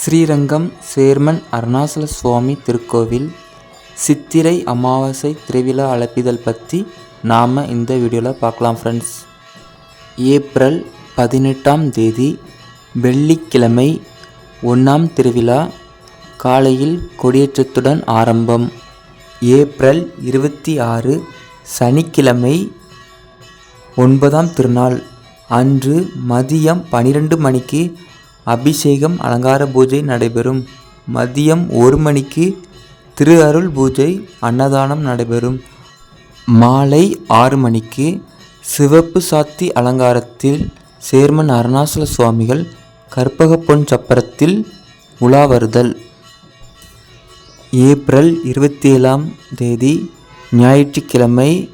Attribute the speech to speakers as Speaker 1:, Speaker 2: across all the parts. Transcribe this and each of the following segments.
Speaker 1: Srirangam chairman Arunachala சுவாமி திருக்கோவில் சித்திரை அமாவாசை திருவிழா அழைப்பிதழ் பற்றி நாம் இந்த வீடியோவில் பார்க்கலாம் ஃப்ரெண்ட்ஸ் ஏப்ரல் பதினெட்டாம் தேதி வெள்ளிக்கிழமை ஒன்றாம் திருவிழா காலையில் கொடியேற்றத்துடன் ஆரம்பம். ஏப்ரல் இருபத்தி ஆறு சனிக்கிழமை ஒன்பதாம் திருநாள். அன்று மதியம் பனிரெண்டு மணிக்கு அபிஷேகம் அலங்கார பூஜை நடைபெறும். மதியம் ஒரு மணிக்கு திரு அருள் பூஜை அன்னதானம் நடைபெறும். மாலை ஆறு மணிக்கு சிவப்பு சாத்தி அலங்காரத்தில் சேர்மன் அருணாசல சுவாமிகள் கற்பக பொன் சப்பரத்தில் உலா வருதல். ஏப்ரல் இருபத்தி ஏழாம் தேதி ஞாயிற்றுக்கிழமை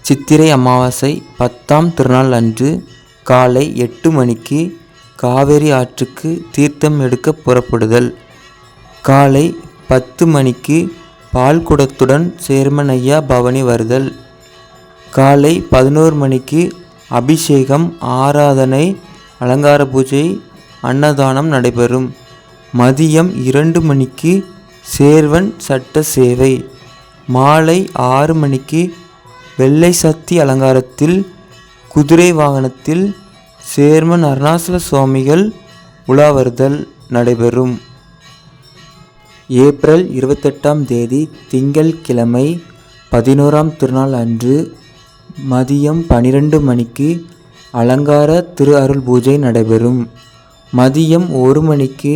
Speaker 1: சித்திரை அமாவாசை பத்தாம் திருநாள் அன்று காலை எட்டு மணிக்கு காவேரி ஆற்றுக்கு தீர்த்தம் எடுக்க புறப்படுதல். காலை பத்து மணிக்கு பால்குடத்துடன் சேர்மன் ஐயா பவனி வருதல். காலை பதினோரு மணிக்கு அபிஷேகம் ஆராதனை அலங்கார பூஜை அன்னதானம் நடைபெறும். மதியம் இரண்டு மணிக்கு சேர்வன் சட்ட சேவை. மாலை ஆறு மணிக்கு வெள்ளை சக்தி அலங்காரத்தில் குதிரை வாகனத்தில் சேர்மன் அருணாசல சுவாமிகள் உலாவருதல் நடைபெறும். ஏப்ரல் இருபத்தெட்டாம் தேதி திங்கள்கிழமை பதினோராம் திருநாள் அன்று மதியம் பனிரெண்டு மணிக்கு அலங்கார திரு அருள் பூஜை நடைபெறும். மதியம் ஒரு மணிக்கு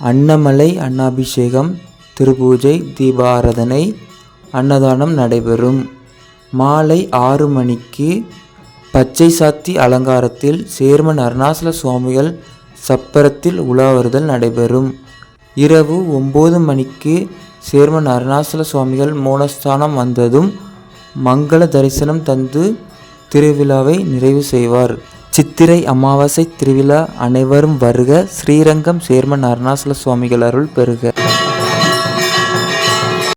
Speaker 1: அன்னமலை அன்னாபிஷேகம் திருபூஜை தீபாராதனை அன்னதானம் நடைபெறும். மாலை ஆறு மணிக்கு பச்சை சாத்தி அலங்காரத்தில் சேர்மன் அருணாசல சுவாமிகள் சப்பரத்தில் உலாவருதல் நடைபெறும். இரவு ஒம்பது மணிக்கு சேர்மன் அருணாசல சுவாமிகள் மூலஸ்தானம் வந்ததும் மங்கள தரிசனம் தந்து திருவிழாவை நிறைவு செய்வார். சித்திரை அமாவாசை திருவிழா அனைவரும் வருக. ஸ்ரீரங்கம் சேர்மன் அருணாசல சுவாமிகள் அருள் பெறுக.